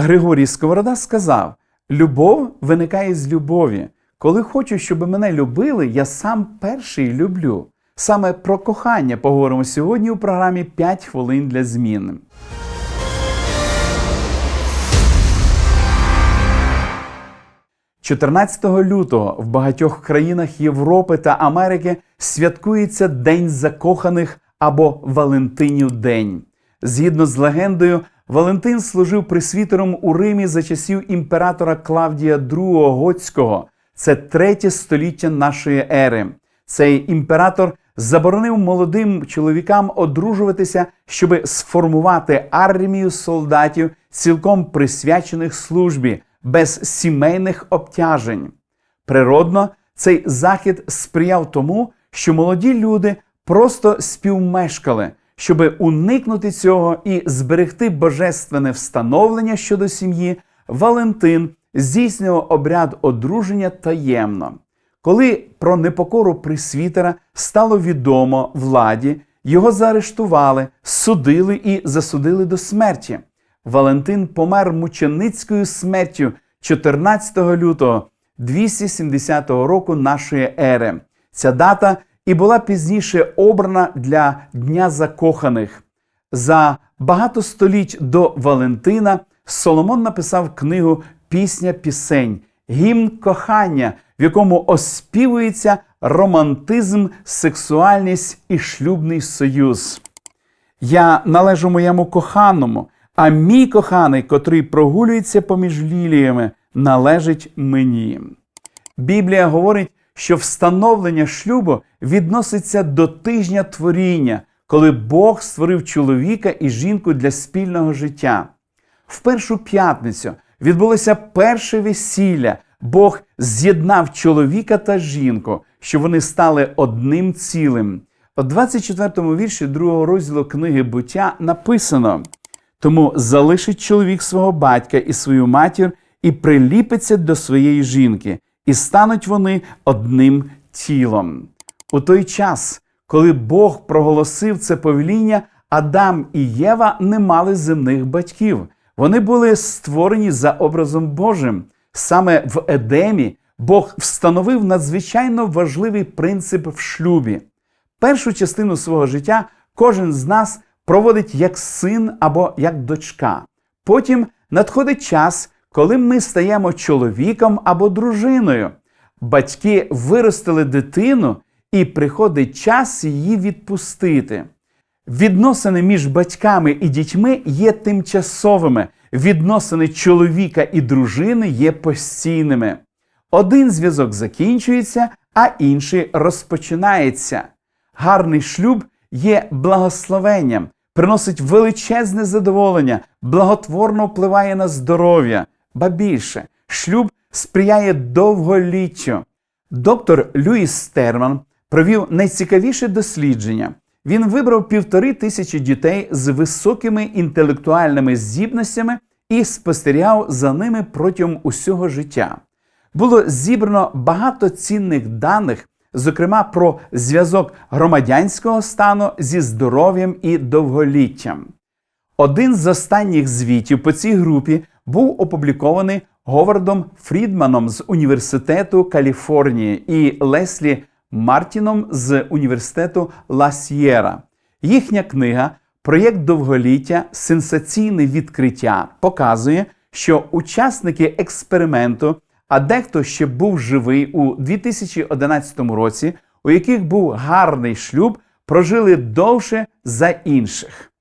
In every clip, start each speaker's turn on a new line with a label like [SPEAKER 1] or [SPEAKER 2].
[SPEAKER 1] Григорій Сковорода сказав: Любов виникає з любові. Коли хочу, щоб мене любили, я сам перший люблю. Саме про кохання поговоримо сьогодні у програмі «5 хвилин для змін. – 14 лютого в багатьох країнах Європи та Америки святкується День закоханих або Валентинів День. Згідно з легендою, Валентин служив присвітером у Римі за часів імператора Клавдія II Готського. Це третє століття нашої ери. Цей імператор заборонив молодим чоловікам одружуватися, щоби сформувати армію солдатів, цілком присвячених службі, без сімейних обтяжень. Природно, цей захід сприяв тому, що молоді люди просто співмешкали, щоби уникнути цього і зберегти божественне встановлення щодо сім'ї, Валентин здійснював обряд одруження таємно. Коли про непокору присвітера стало відомо владі, його заарештували, судили і засудили до смерті. Валентин помер мученицькою смертю 14 лютого 270 року нашої ери. Ця дата і була пізніше обрана для Дня закоханих. За багато століть до Валентина Соломон написав книгу Пісня пісень, гімн кохання, в якому оспівується романтизм, сексуальність і шлюбний союз. Я належу моєму коханому, а мій коханий, котрий прогулюється поміж ліліями, належить мені. Біблія говорить, що встановлення шлюбу відноситься до тижня творіння, коли Бог створив чоловіка і жінку для спільного життя. В першу п'ятницю відбулося перше весілля. Бог з'єднав чоловіка та жінку, що вони стали одним цілим. У 24-му вірші другого розділу книги буття написано: тому залишить чоловік свого батька і свою матір і приліпиться до своєї жінки, і стануть вони одним тілом. У той час, коли Бог проголосив це повеління, Адам і Єва не мали земних батьків. Вони були створені за образом Божим. Саме в Едемі Бог встановив надзвичайно важливий принцип в шлюбі. Першу частину свого життя кожен з нас проводить як син або як дочка. Потім надходить час, коли ми стаємо чоловіком або дружиною. Батьки виростили дитину, і приходить час її відпустити. Відносини між батьками і дітьми є тимчасовими, відносини чоловіка і дружини є постійними. Один зв'язок закінчується, а інший розпочинається. Гарний шлюб є благословенням, приносить величезне задоволення, благотворно впливає на здоров'я, ба більше, шлюб сприяє довголіттю. Доктор Люїс Стерман провів найцікавіше дослідження. Він вибрав півтори тисячі дітей з високими інтелектуальними здібностями і спостерігав за ними протягом усього життя. Було зібрано багато цінних даних, зокрема про зв'язок громадянського стану зі здоров'ям і довголіттям. Один з останніх звітів по цій групі був опублікований Говардом Фрідманом з Університету Каліфорнії і Леслі Мартіном з університету Ла С'єра. Їхня книга Проєкт довголіття сенсаційне відкриття показує, що учасники експерименту, а дехто ще був живий у 2011 році, у яких був гарний шлюб, прожили довше за інших.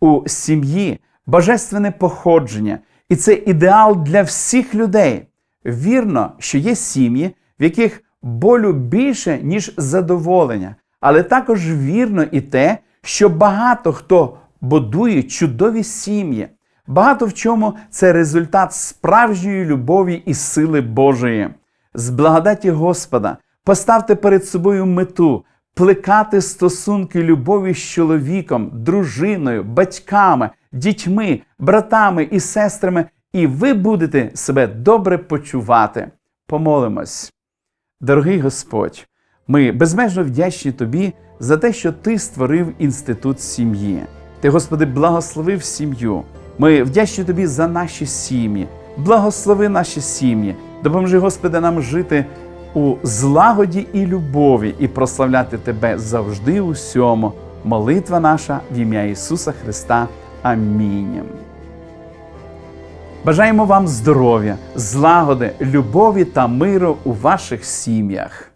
[SPEAKER 1] У сім'ї божественне походження, і це ідеал для всіх людей. Вірно, що є сім'ї, в яких болю більше, ніж задоволення, але також вірно і те, що багато хто будує чудові сім'ї. Багато в чому це результат справжньої любові і сили Божої. З благодаті Господа поставте перед собою мету плекати стосунки любові з чоловіком, дружиною, батьками, дітьми, братами і сестрами, і ви будете себе добре почувати. Помолимось. Дорогий Господь, ми безмежно вдячні Тобі за те, що Ти створив інститут сім'ї. Ти, Господи, благословив сім'ю. Ми вдячні Тобі за наші сім'ї. Благослови наші сім'ї. Допоможи, Господи, нам жити у злагоді і любові і прославляти Тебе завжди усьому. Молитва наша в ім'я Ісуса Христа. Амінь. Бажаємо вам здоров'я, злагоди, любові та миру у ваших сім'ях.